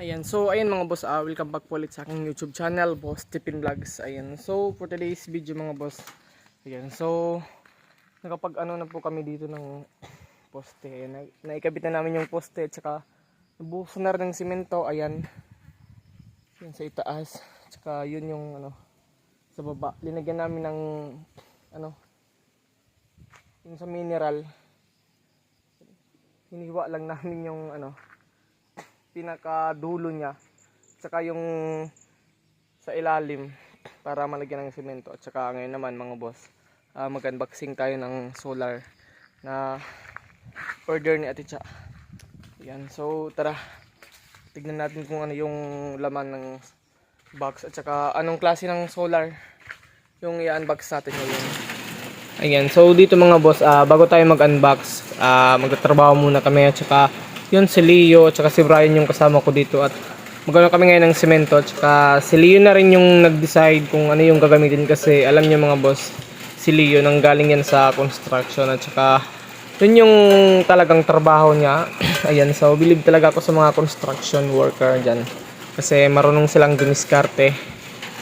Ayan, so ayan mga boss, ah, welcome back po ulit sa aking YouTube channel, Boss Tipin Vlogs. Ayan, so for today's video mga boss, ayan, so nakapag ano na po kami dito ng poste. Ayan, na, naikabit na namin yung poste at saka nabuhos na rin ng simento, ayan. Yan sa itaas, tsaka yun yung ano, sa baba. Linagyan namin ng ano, yung sa mineral. Hiniwa lang namin yung ano, pinakadulo niya tsaka yung sa ilalim para malagyan ng semento at saka ngayon naman mga boss uh, mag-unboxing tayo ng solar na order ni Ate Cha. Yan so tara tignan natin kung ano yung laman ng box at saka anong klase ng solar yung i-unbox natin ngayon. Ayan, so dito mga boss, ah, bago tayo mag-unbox, ah, magtatrabaho muna kami at saka yun si Leo at saka si Brian yung kasama ko dito at magano kami ngayon ng semento at si Leo na rin yung nag-decide kung ano yung gagamitin kasi alam niyo mga boss, si Leo nang galing yan sa construction at saka yun yung talagang trabaho niya. Ayan, so believe talaga ako sa mga construction worker dyan. Kasi marunong silang dumiskarte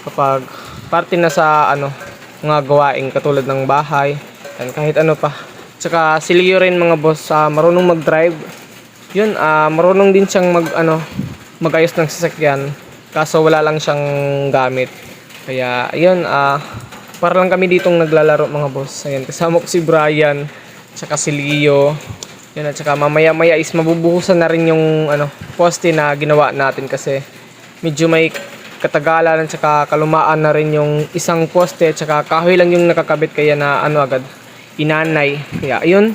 kapag parte na sa ano mga gawaing katulad ng bahay and kahit ano pa. Tsaka si Leo rin mga boss ah, marunong mag-drive yun ah, marunong din siyang mag ano magayos ng sasakyan. Kaso wala lang siyang gamit. Kaya ayun ah para lang kami ditong naglalaro mga boss. Ayan kasama ko si Brian tsaka si Leo. Yun at saka mamaya maya is mabubuhusan na rin yung ano poste na ginawa natin kasi medyo may katagalan at saka kalumaan na rin yung isang poste at saka kahoy lang yung nakakabit kaya na ano agad inanay. Kaya ayun.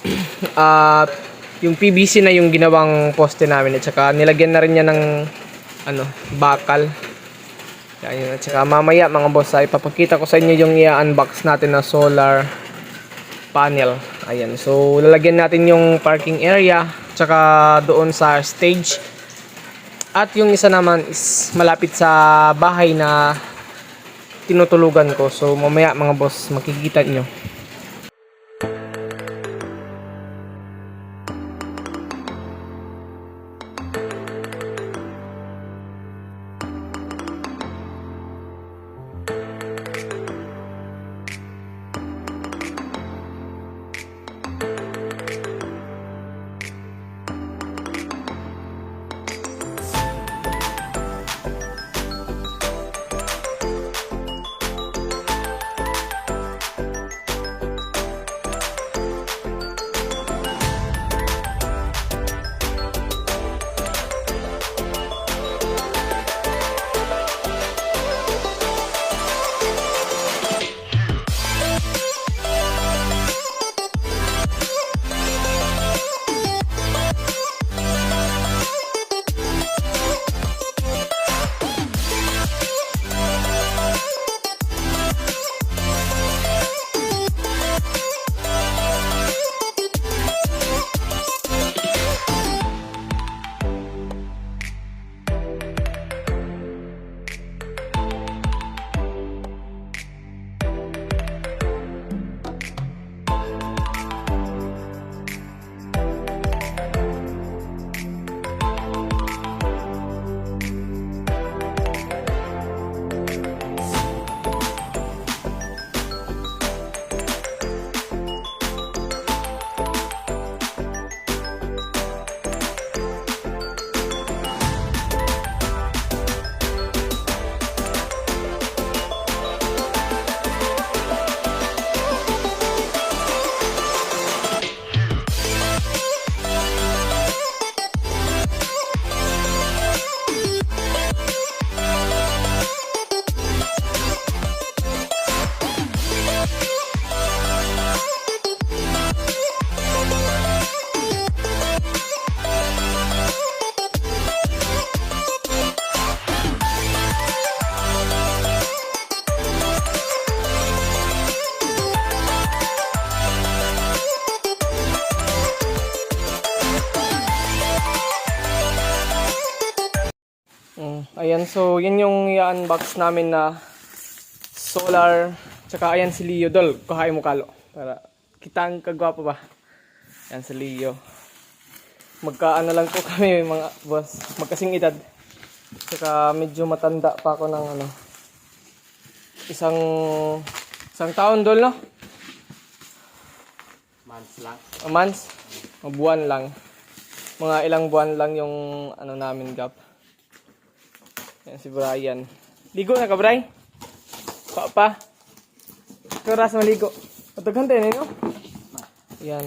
At yung PVC na yung ginawang poste namin at saka nilagyan na rin niya ng ano bakal kaya yun at saka mamaya mga boss ay papakita ko sa inyo yung i-unbox natin na solar panel ayan so lalagyan natin yung parking area tsaka doon sa stage at yung isa naman is malapit sa bahay na tinutulugan ko. So mamaya mga boss makikita nyo. Ayan, so yan yung i-unbox namin na solar. Tsaka ayan si Leo. Dol, kuhain mo kalo. Para kita ang kagwapo ba. Ayan si Leo. Magkaano lang po kami mga boss. Magkasing edad. Saka medyo matanda pa ako ng ano. Isang isang taon dol no? Months lang. A months? O buwan lang. Mga ilang buwan lang yung ano namin gap. Yan si Brian. Ligo na ka, Bray? Pa pa. Ikaw ras maligo. Patagan tayo no? Yan.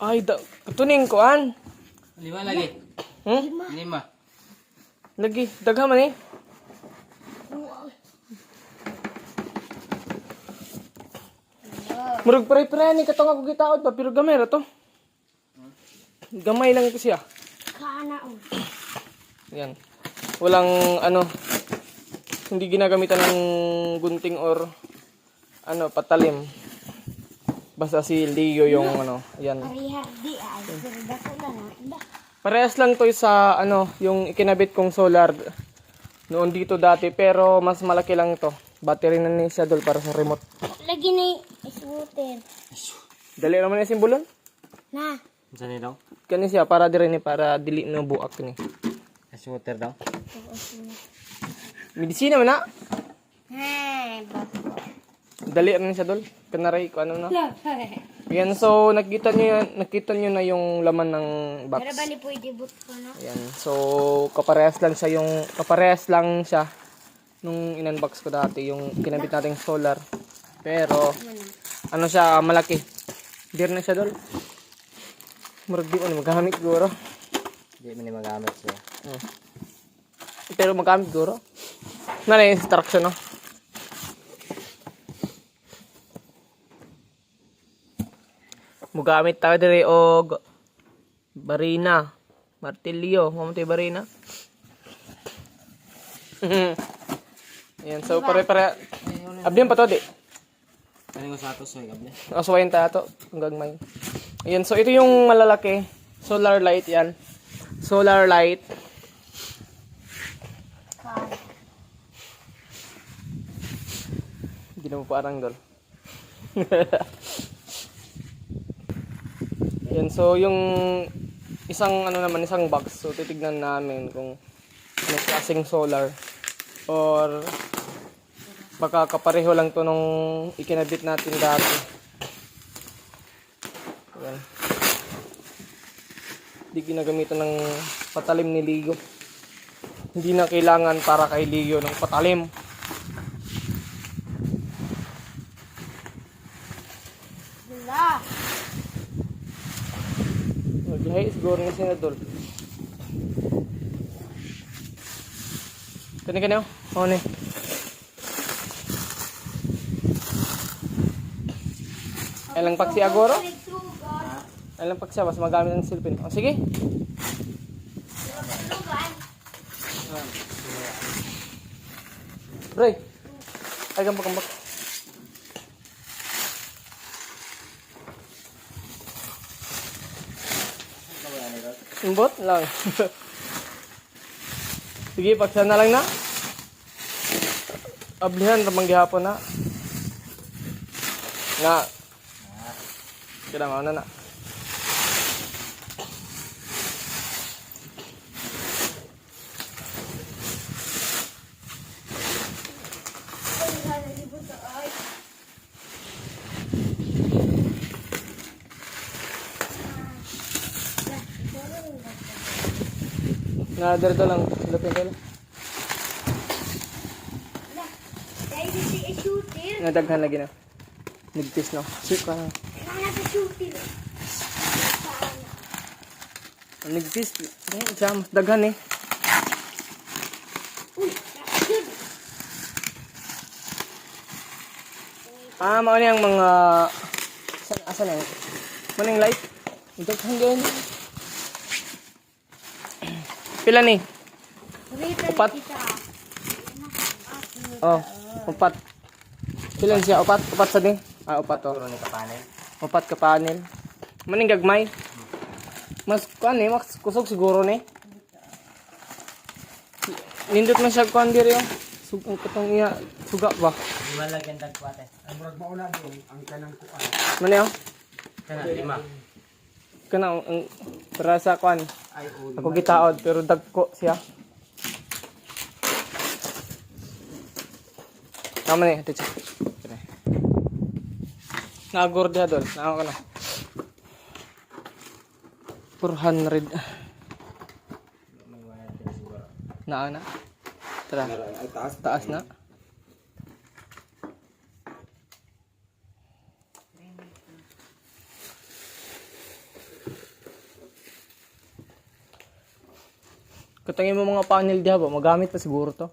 Ay, da katuning ko an. Lima lagi. Hmm? Lima. Lagi, daghan man eh. Murag pare-pare ni katong ako gitaod pa pero gamay ra to. Gamay lang ito siya. Kana o. Yan. Walang ano hindi ginagamitan ng gunting or ano patalim. Basta si Leo yung ano, yan. Na na. Anda. Parehas lang to sa ano, yung ikinabit kong solar noon dito dati pero mas malaki lang to. Battery na ni siya dol para sa remote. Lagi ni isbutin. Dali naman yung simbolon. Na. Saan daw? Kani siya para dire ni para dili no buak ni. Shooter daw. Medisina man na. Hey, bako. Dali na siya dol. Kanaray ko ano na. Yan so nakita niyo nakita niyo na yung laman ng box. Pero ba ni pwede but ko no? Yan. So kaparehas lang siya yung kaparehas lang siya nung in-unbox ko dati yung kinabit nating solar. Pero ano siya malaki. Dir na siya dol. Murag di ko ni magamit siguro. Hindi mo ni magamit siya. Hmm. Pero magamit siguro. Na na yung instruction no. Mugamit tayo dire og barina, martilyo, mamatay barina. Yan, so pare-pare. Abdiyan pa to di. Ano ko sa ato sa gable? Aswayin tayo to. Hanggang may. Ayan, so ito yung malalaki. Solar light yan. Solar light. Hindi na mo parang dol. Yan, so yung isang ano naman, isang box. So titignan namin kung may klaseng solar or baka kapareho lang to nung ikinabit natin dati. Hindi ginagamitan ng patalim ni Ligo. Hindi na kailangan para kay Ligo ng patalim. Wala. Maglahi siguro na senador. Kani kani oh. Oh ni. Ilang paksi agoro? Ilang paksi mas magamit ang silpin. Oh, sige. Bray. Ay gambak gambak. Simbot lang. Sige, paksa na lang na. Ablihan, ramang gihapon na. Nga. Kira mo na na. Dito lang. Lupin ko lang. Dahil hindi i-shooter. Nga, daghan lagi na. Nigtis no. Sip ka na. Nigtis. Dahil, jam. Daghan eh. Ah, mao ni ang mga asan asan na Maning light. Ito hanggang Pila ni? Upat. Oh, upat. Pila siya? Upat, upat sa ni. Ah, upat to. Puro ni kapanin. Upat ka panel. Maning gagmay. Mas kuan ni, mas kusog siguro ni. Nindot man siya kuan diri oh. Sug ang katong iya suga ba? Lima lagi ang dagkwate. Mani oh. Kana lima. Ka na ang para sa kwan. Ako gitaod pero dagko siya. Tama ni, teacher. Nagor dia dol. Nako ka na. 400. Na na. Tara. Taas na. Katangin mo mga panel diha ba? Magamit pa siguro to.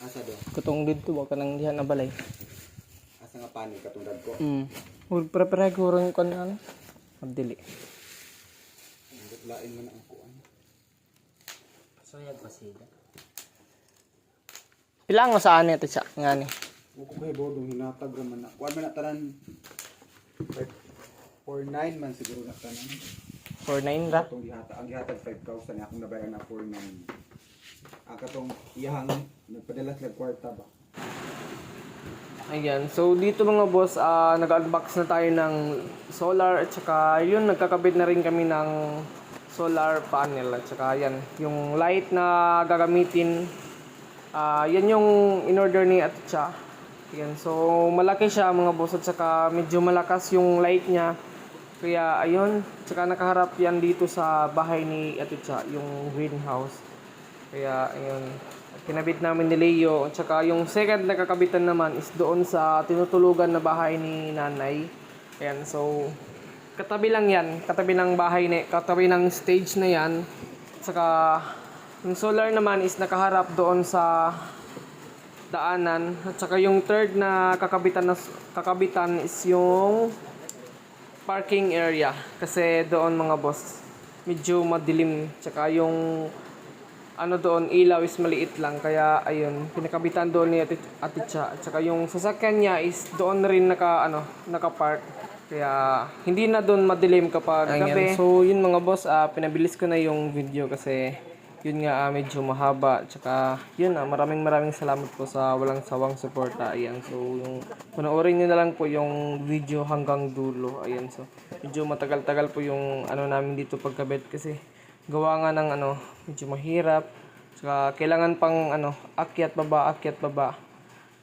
Asa do? Katong dito ba kanang diha na balay. Asa nga panig katungad ko? Mm. Ug prepare ko ron kon ano. Magdili. Lain man ang kuan. Soya pa sila. Pila nga sa ani ito siya ngani. Uko kay bodong hinatag ra man na. Kuan man na tanan. 49 man siguro na tanan. 49 ra. Katong gihata ang gihatag 5,000 akong nabayaran na 49. Ang katong iyahang nagpadala sila kwarta ba? Ayan, so dito mga boss, ah, nag-unbox na tayo ng solar at saka yun, nagkakabit na rin kami ng solar panel at saka yan, yung light na gagamitin, ah, yan yung in-order ni Atcha. Yan, so malaki siya mga boss at saka medyo malakas yung light niya. Kaya ayun, saka nakaharap yan dito sa bahay ni Atcha, yung greenhouse. Kaya ayun, kinabit namin ni Leo. At saka yung second na kakabitan naman is doon sa tinutulugan na bahay ni nanay. Ayan, so katabi lang yan. Katabi ng bahay ni, katabi ng stage na yan. At saka yung solar naman is nakaharap doon sa daanan. At saka yung third na kakabitan na kakabitan is yung parking area kasi doon mga boss medyo madilim. Tsaka yung ano doon ilaw is maliit lang. Kaya ayun pinakabitan doon ni Ate, Ate Cha. At saka yung sasakyan niya is doon rin naka ano naka-park. Kaya hindi na doon madilim kapag gabi. so yun mga boss ah, pinabilis ko na yung video kasi yun nga ah, medyo mahaba. At saka yun ah, maraming maraming salamat po sa walang sawang suporta. Ayan so yung panoorin nyo na lang po yung video hanggang dulo. Ayan so medyo matagal-tagal po yung ano namin dito pagkabit. Kasi gawa nga ng ano medyo mahirap. Saka kailangan pang ano akyat baba akyat baba.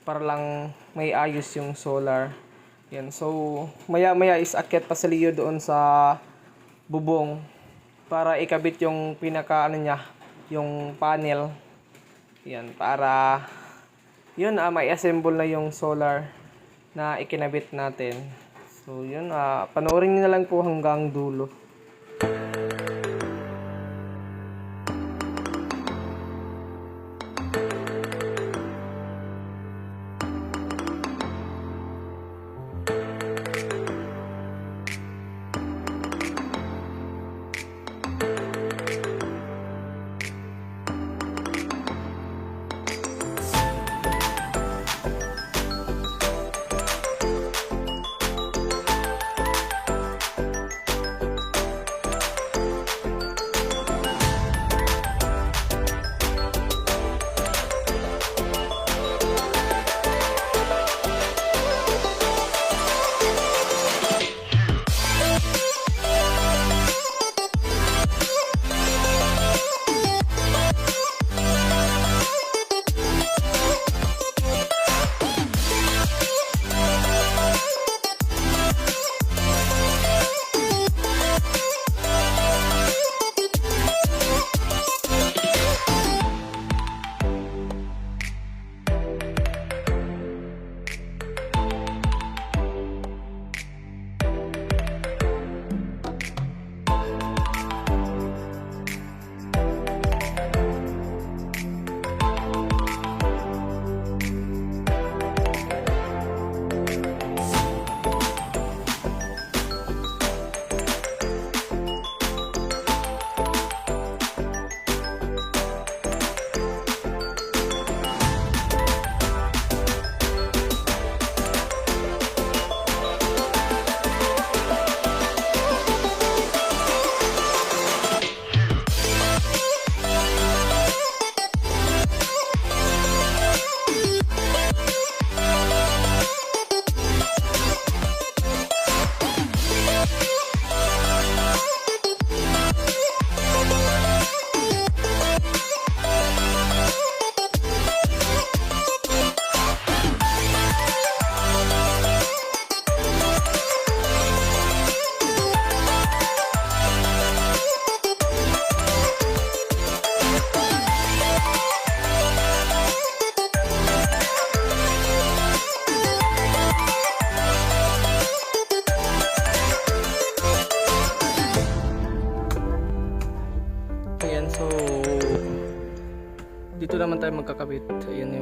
Para lang may ayos yung solar. Yan so maya maya is akyat pa sa liyo doon sa bubong. Para ikabit yung pinaka ano niya yung panel. Yan para yun ah, may assemble na yung solar na ikinabit natin. So yun ah, panoorin niyo na lang po hanggang dulo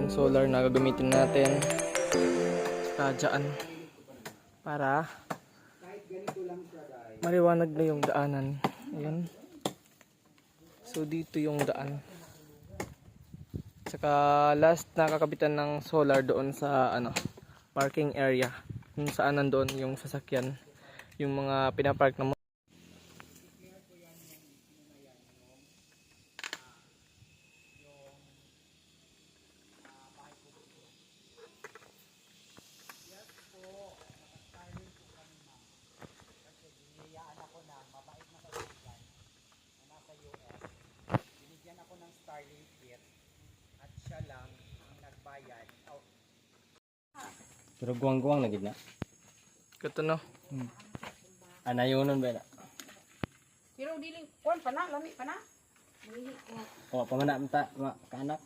yung solar na gagamitin natin. Saka dyan. Para maliwanag na yung daanan. Ayan. So dito yung daan. Saka last nakakabitan ng solar doon sa ano parking area. Kung saan nandoon yung sasakyan. Yung mga pinapark na Pero guwang-guwang na gid na. Kato no. Anayonon ba na? Pero diling, kuan pa na, lami pa na. O, pamana ta, ma, kaanak.